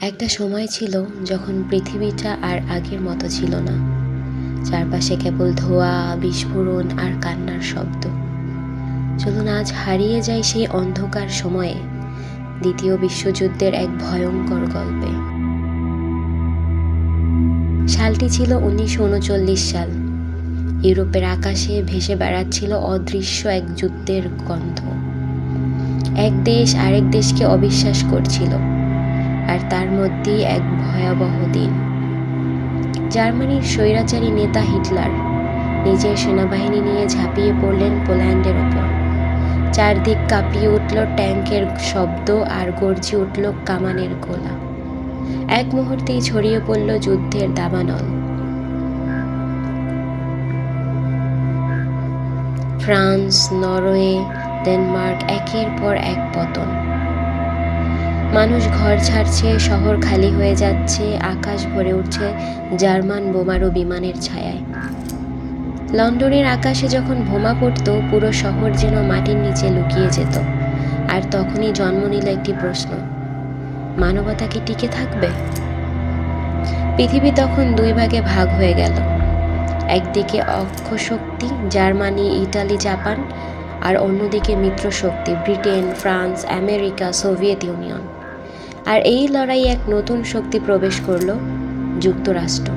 একটা সময় ছিল যখন পৃথিবীটা আর আগের মতো ছিল না। চারপাশে কেবল ধোঁয়া, বিস্ফোরণ আর কান্নার শব্দ। চলুন আজ হারিয়ে যায় সেই অন্ধকার সময়ে, দ্বিতীয় বিশ্বযুদ্ধের এক ভয়ঙ্কর গল্পে। সালটি ছিল উনিশশো উনচল্লিশ সাল। ইউরোপের আকাশে ভেসে বেড়াচ্ছিল অদৃশ্য এক যুদ্ধের গন্ধ। এক দেশ আরেক দেশকে অবিশ্বাস করছিল। আর তার মধ্যেই এক ভয়াবহ দিন। জার্মানির স্বৈরাচারী নেতা হিটলার নিজের সেনাবাহিনী নিয়ে ঝাঁপিয়ে পড়লেন পোল্যান্ডের ওপর। চারদিক কাঁপিয়ে উঠল ট্যাঙ্কের শব্দ আর গর্জি উঠল কামানের গোলা। এক মুহূর্তেই ছড়িয়ে পড়ল যুদ্ধের দাবানল। ফ্রান্স, নরওয়ে, ডেনমার্ক একের পর এক পতন। মানুষ ঘর ছাড়ছে, শহর খালি হয়ে যাচ্ছে, আকাশ ভরে উঠছে জার্মান বোমারো বিমানের ছায়ায়। লন্ডনের আকাশে যখন বোমা পড়তো, পুরো শহর যেন মাটির নিচে লুকিয়ে যেত। আর তখনই জন্ম নিল একটি প্রশ্ন মানবতা কি টিকে থাকবে? পৃথিবী তখন দুই ভাগে ভাগ হয়ে গেল। একদিকে অক্ষশক্তি, জার্মানি, ইটালি, জাপান, আর অন্যদিকে মিত্র শক্তি Britain, France, America, Soviet Union. আর এই লড়াই এক নতুন শক্তি প্রবেশ করল, যুক্তরাষ্ট্র।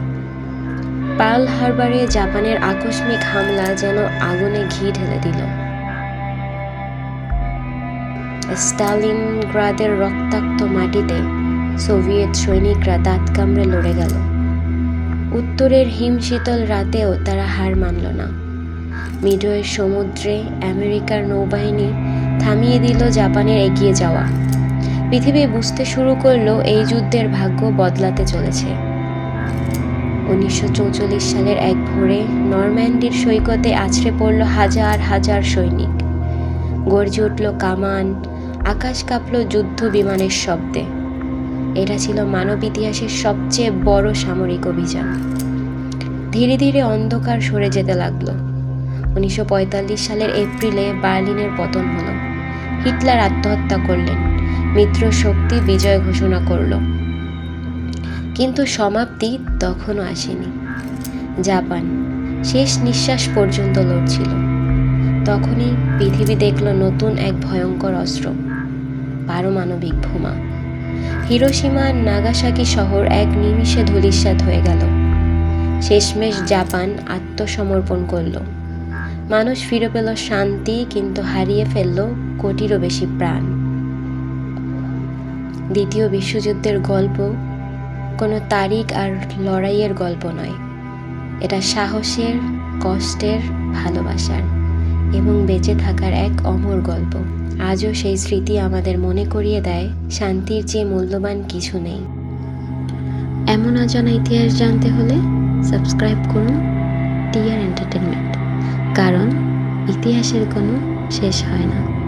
পার্ল হারবারে জাপানের আকস্মিক হামলা যেন আগুনে ঘি ঢেলে দিল। স্টালিনগ্রাদের রক্তাক্ত মাটিতে সোভিয়েত সৈনিকরা দাঁত কামড়ে লড়ে গেল। উত্তরের হিমশীতল রাতেও তারা হার মানল না। মিডওয়ের সমুদ্রে আমেরিকার নৌবাহিনী থামিয়ে দিল জাপানের এগিয়ে যাওয়া। পৃথিবী বুঝতে শুরু করল এই যুদ্ধের ভাগ্য বদলাতে চলেছে। উনিশশো সালের এক ভোরে নরম্যান্ডির সৈকতে আছড়ে পড়ল হাজার হাজার সৈনিক। গর্জে উঠল কামান, আকাশ কাঁপল যুদ্ধ বিমানের শব্দে। এটা ছিল মানব ইতিহাসের সবচেয়ে বড় সামরিক অভিযান। ধীরে ধীরে অন্ধকার সরে যেতে লাগল। উনিশশো সালের এপ্রিলে বার্লিনের পতন হলো। হিটলার আত্মহত্যা করলেন। মিত্র শক্তি বিজয় ঘোষণা করল। কিন্তু সমাপ্তি তখনও আসেনি। জাপান শেষ নিঃশ্বাস পর্যন্ত লড়ছিল। তখনই পৃথিবী দেখল নতুন এক ভয়ঙ্কর অস্ত্র, পারমাণবিক বোমা। হিরোসীমা নাগাসাকি শহর এক নিমিষে ধূলিসাৎ হয়ে গেল। শেষমেশ জাপান আত্মসমর্পণ করল। মানুষ ফিরে পেল শান্তি, কিন্তু হারিয়ে ফেলল কোটিরও বেশি প্রাণ। দ্বিতীয় বিশ্বযুদ্ধের গল্প কোনো তারিখ আর লড়াইয়ের গল্প নয়। এটা সাহসের, কষ্টের, ভালোবাসার এবং বেঁচে থাকার এক অমর গল্প। আজও সেই স্মৃতি আমাদের মনে করিয়ে দেয়, শান্তির চেয়ে মূল্যবান কিছু নেই। এমন অজানা ইতিহাস জানতে হলে সাবস্ক্রাইব করুন টিআর এন্টারটেনমেন্ট কারণ ইতিহাসের কোনো শেষ হয় না।